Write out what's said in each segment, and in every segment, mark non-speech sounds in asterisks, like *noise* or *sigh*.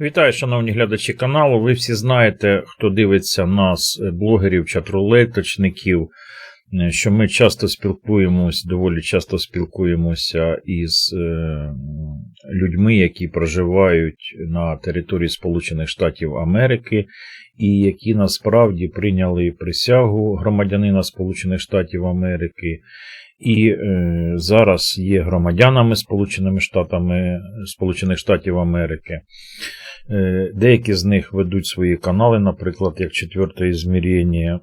Вітаю, шановні глядачі каналу. Ви всі знаєте, хто дивиться нас, е, блогерів, чатрулеточників, е, що ми часто спілкуємось, доволі часто спілкуємося із е, людьми, які проживають на території Сполучених Штатів Америки, і які насправді прийняли присягу громадянина Сполучених Штатів Америки. І е, зараз є громадянами Сполученими Штатами Сполучених Штатів Америки. Е, Деякі з них ведуть свої канали, наприклад, як четверте ізмірення.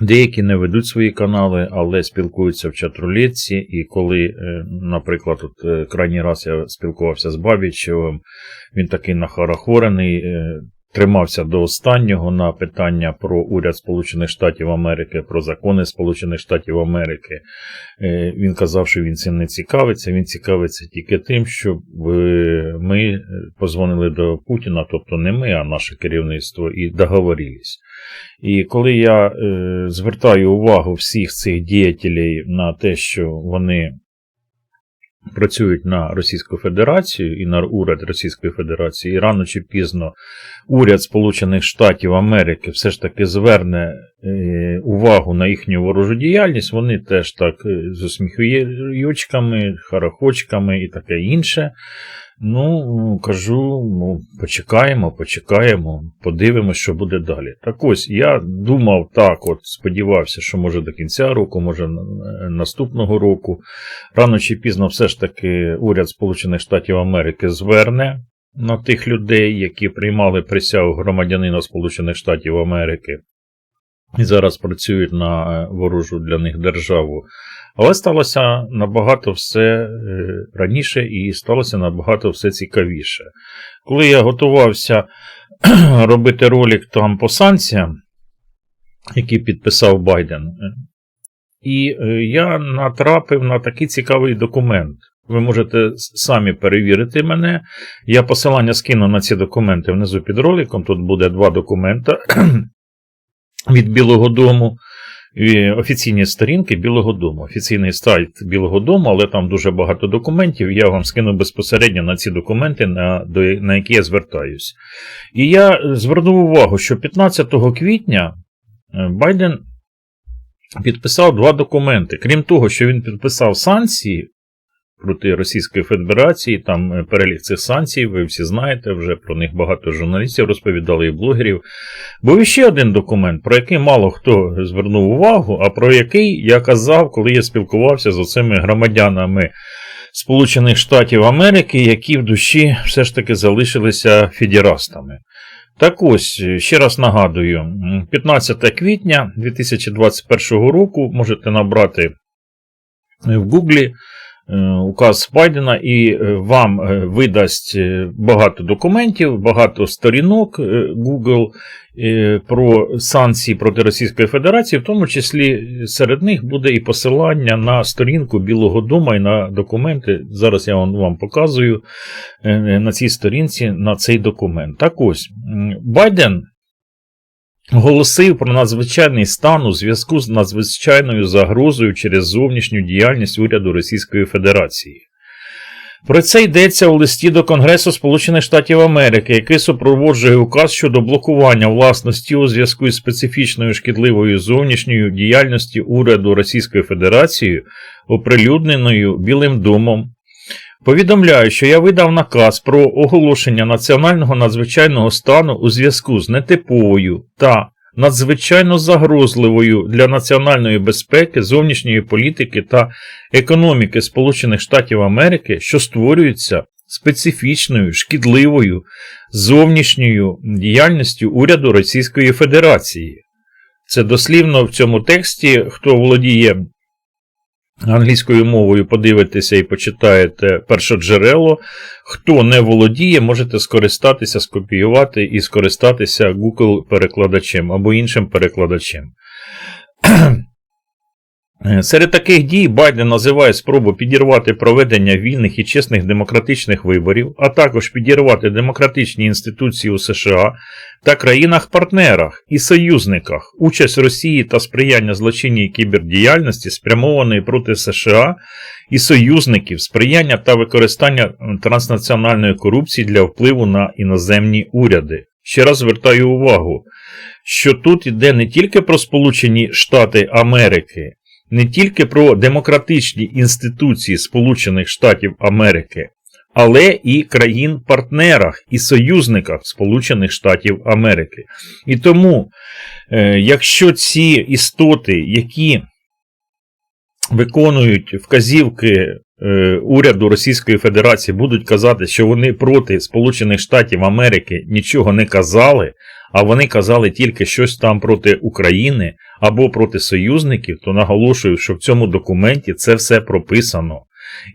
Деякі не ведуть свої канали, але спілкуються в чатрулетці. І коли, е, наприклад, от е, крайній раз я спілкувався з Бабічевим, він такий нахарахорений, е, тримався до останнього на питання про уряд Сполучених Штатів Америки, про закони Сполучених Штатів Америки. Е, Він казав, що він цим не цікавиться. Він цікавиться тільки тим, щоб е, ми позвонили до Путіна, тобто не ми, а наше керівництво, і договорились. І коли я е, звертаю увагу всіх цих діятелів на те, що вони працюють на Російську Федерацію і на уряд Російської Федерації, і рано чи пізно уряд Сполучених Штатів Америки все ж таки зверне е, увагу на їхню ворожу діяльність, вони теж так е, з усміхючками, харахочками і таке інше. Ну, кажу, ну, почекаємо, почекаємо, подивимось, що буде далі. Так ось, я думав так, от сподівався, що може до кінця року, може наступного року. Рано чи пізно все ж таки уряд Сполучених Штатів Америки зверне на тих людей, які приймали присягу громадянина Сполучених Штатів Америки і зараз працюють на ворожу для них державу. Але сталося набагато все е, раніше і сталося набагато все цікавіше. Коли я готувався *clears throat* робити ролик там по санкціям, який підписав Байден, е, і е, я натрапив на такий цікавий документ. Ви можете самі перевірити мене. Я посилання скину на ці документи внизу під роликом. Тут буде два документа *clears throat* від Білого Дому офіційні сторінки Білого Дому, офіційний сайт Білого Дому, але там дуже багато документів. Я вам скину безпосередньо на ці документи, на, на які я звертаюсь. І я звернув увагу, що 15 квітня е, Байден підписав два документи. Крім того, що він підписав санкції проти Російської Федерації, там е, перелік цих санкцій, ви всі знаєте, вже про них багато журналістів розповідали і блогерів. Був ще один документ, про який мало хто звернув увагу, а про який я казав, коли я спілкувався з оцими громадянами Сполучених Штатів Америки, які в душі все ж таки залишилися федерастами. Так ось, ще раз нагадую, 15 квітня 2021 року можете набрати в Гуглі указ Байдена і е, вам е, видасть багато документів, багато сторінок Google про санкції проти Російської Федерації, в тому числі серед них буде і посилання на сторінку Білого Дому і на документи. Зараз я вам показую на цій сторінці на цей документ. Так ось, Байден Оголосив про надзвичайний стан у зв'язку з надзвичайною загрозою через зовнішню діяльність уряду Російської Федерації. Про це йдеться у листі до Конгресу Сполучених Штатів Америки, який супроводжує указ щодо блокування власності у зв'язку із специфічною шкідливою зовнішньою діяльністю уряду Російської Федерації, оприлюдненою Білим домом Повідомляю, що я видав наказ про оголошення національного надзвичайного стану у зв'язку з нетиповою та надзвичайно загрозливою для національної безпеки, зовнішньої політики та економіки Сполучених Штатів Америки, що створюється специфічною шкідливою зовнішньою діяльністю уряду Російської Федерації. Це дослівно в цьому тексті, хто володіє англійською мовою подивитеся і почитаєте перше джерело. Хто не володіє, можете скористатися, скопіювати і скористатися Google перекладачем або іншим перекладачем. Е, Серед таких дій Байден називає спробу підірвати проведення вільних і чесних демократичних виборів, а також підірвати демократичні інституції у США та країнах-партнерах і союзниках, участь Росії та сприяння злочинній кібердіяльності, спрямованої проти США і союзників, сприяння та використання транснаціональної корупції для впливу на іноземні уряди. Ще раз звертаю увагу, що тут йде не тільки про Сполучені Штати Америки, не тільки про демократичні інституції Сполучених Штатів Америки, але і країн-партнерах і союзниках Сполучених Штатів Америки. І тому, е, якщо ці істоти, які виконують вказівки уряду Російської Федерації, будуть казати, що вони проти Сполучених Штатів Америки нічого не казали, а вони казали тільки щось там проти України або проти союзників, то наголошую, що в цьому документі це все прописано.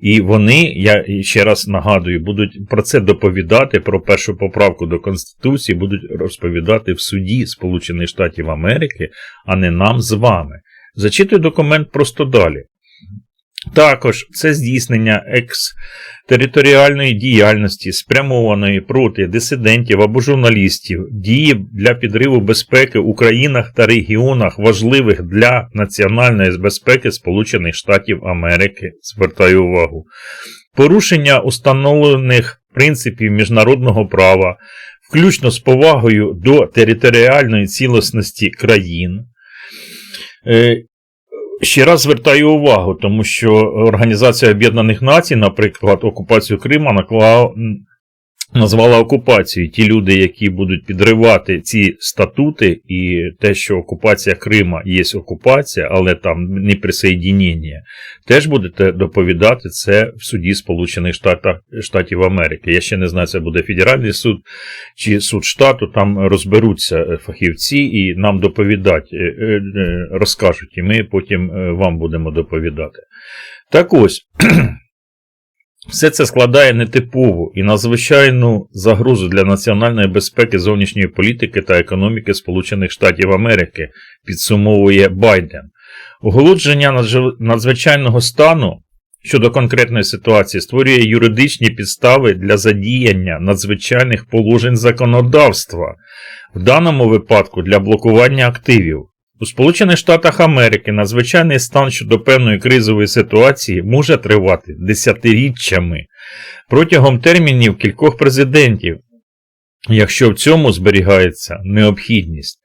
І вони, я ще раз нагадую, будуть про це доповідати, про першу поправку до Конституції, будуть розповідати в суді Сполучених Штатів Америки, а не нам з вами. Зачитую документ просто далі. Також це здійснення екстериторіальної діяльності, спрямованої проти дисидентів або журналістів, дії для підриву безпеки у країнах та регіонах, важливих для національної безпеки Сполучених Штатів Америки. Звертаю увагу. Порушення установлених принципів міжнародного права, включно з повагою до територіальної цілісності країн. Ще раз звертаю увагу, тому що Організація Об'єднаних Націй, наприклад, окупацію Крима наклала, назвала окупацією. Ті люди, які будуть підривати ці статути, і те, що окупація Крима є окупація, але там не присоєднення, теж будете доповідати це в суді Сполучених Штатів, Америки. Я ще не знаю, це буде федеральний суд чи суд штату, там розберуться фахівці і нам доповідать, е, е, розкажуть, і ми потім е, вам будемо доповідати. Так ось. *clears throat* Все це складає нетипову і надзвичайну загрозу для національної безпеки, зовнішньої політики та економіки Сполучених Штатів Америки, підсумовує Байден. Оголодження надзвичайного стану щодо конкретної ситуації створює юридичні підстави для задіяння надзвичайних положень законодавства, в даному випадку для блокування активів. У Сполучених Штатах Америки надзвичайний стан щодо певної кризової ситуації може тривати десятиріччями протягом термінів кількох президентів, якщо в цьому зберігається необхідність.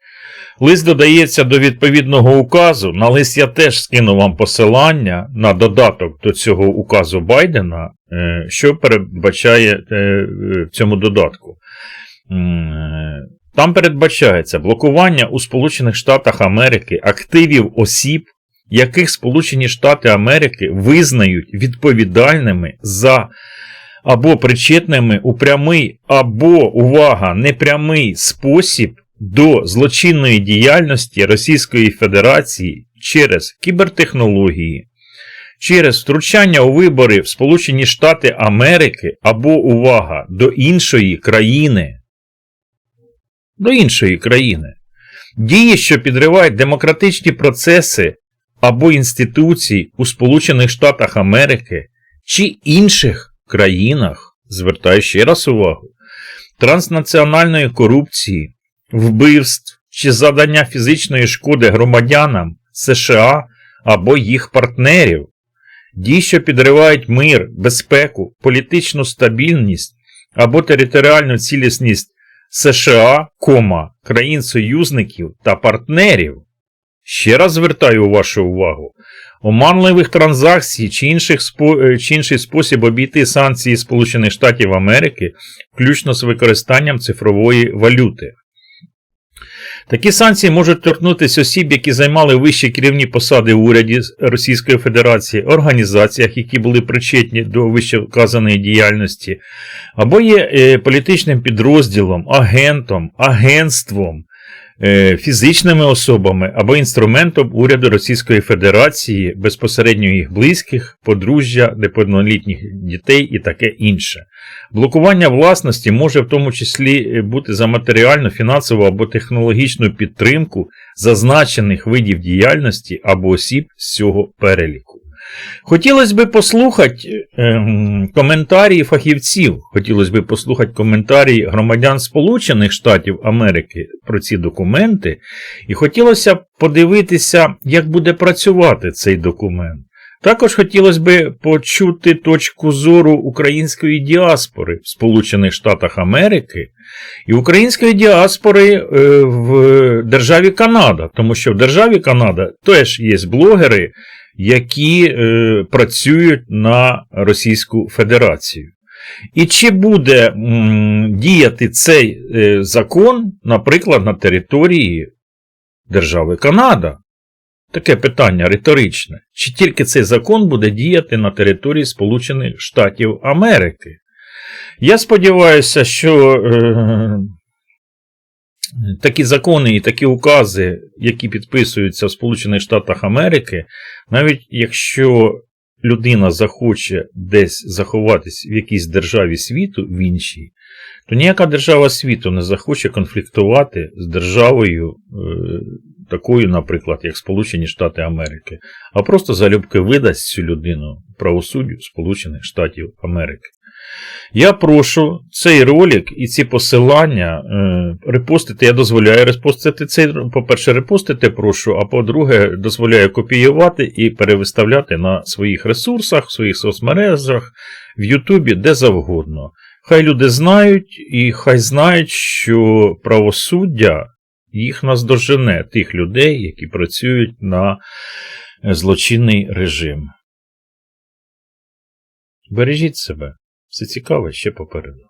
Лист додається до відповідного указу. На лист я теж скину вам посилання на додаток до цього указу Байдена, е, що передбачає е, в цьому додатку. Там передбачається блокування у Сполучених Штатах Америки активів осіб, яких Сполучені Штати Америки визнають відповідальними за або причетними у прямий або, увага, непрямий спосіб до злочинної діяльності Російської Федерації через кібертехнології, через втручання у вибори в Сполучені Штати Америки або, увага, до іншої країни до іншої країни. Дії, що підривають демократичні процеси або інституції у Сполучених Штатах Америки чи інших країнах, звертаю ще раз увагу, транснаціональної корупції, вбивств чи задання фізичної шкоди громадянам США або їх партнерів, дії, що підривають мир, безпеку, політичну стабільність або територіальну цілісність США, кома, країн-союзників та партнерів. Ще раз звертаю вашу увагу. Оманливих транзакцій чи, інших, е, чи інший спосіб обійти санкції Сполучених Штатів Америки, включно з використанням цифрової валюти. Такі санкції можуть торкнутися осіб, які займали вищі керівні посади в уряді Російської Федерації, організаціях, які були причетні до вищевказаної діяльності, або є е, політичним підрозділом, агентом, агентством, фізичними особами або інструментом уряду Російської Федерації, безпосередньо їх близьких, подружжя, неповнолітніх дітей і таке інше. Блокування власності може в тому числі е, бути за матеріальну, фінансову або технологічну підтримку зазначених видів діяльності або осіб з цього переліку. Хотілося б послухати ем, коментарі фахівців, хотілося б послухати коментарі громадян Сполучених Штатів Америки про ці документи, і хотілося б подивитися, як буде працювати цей документ. Також хотілося б почути точку зору української діаспори в Сполучених Штатах Америки і української діаспори е, в державі Канада, тому що в державі Канада теж є блогери, які е, працюють на Російську Федерацію. І чи буде м, діяти цей е, закон, наприклад, на території держави Канада? Таке питання риторичне. Чи тільки цей закон буде діяти на території Сполучених Штатів Америки? Я сподіваюся, що е, такі закони і такі укази, які підписуються в Сполучених Штатах Америки, навіть якщо людина захоче десь заховатись в якійсь державі світу, в іншій, то ніяка держава світу не захоче конфліктувати з державою е, такою, наприклад, як Сполучені Штати Америки, а просто залюбки видасть цю людину правосуддю Сполучених Штатів Америки. Я прошу цей ролик і ці посилання е, репостити. Я дозволяю репостити цей, по-перше, репостити прошу, а по-друге, дозволяю копіювати і перевиставляти на своїх ресурсах, в своїх соцмережах, в Ютубі, де завгодно. Хай люди знають і хай знають, що правосуддя їх наздожене, тих людей, які працюють на злочинний режим. Бережіть себе. Все цікаве ще попереду.